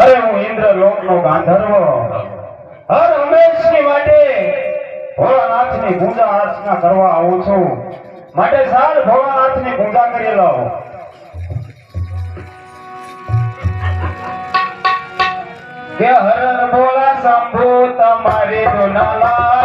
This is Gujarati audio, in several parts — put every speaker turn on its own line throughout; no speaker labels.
અરે હું ઇન્દ્ર લોક નો ગાંધર્વ. હર હંમેશની માટે ભોળાનાથની પૂજા અર્ચના કરવા આવું છું. માટે સાર ભોળાનાથની પૂજા કરી લાવો કે હર ભોળા શંભુ તમારે તો નાલા.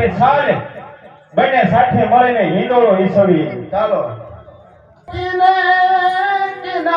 માટે ચાલ બંને સાથે મળીને હિંડોળો ઈસવી
ચાલો. કિને કિને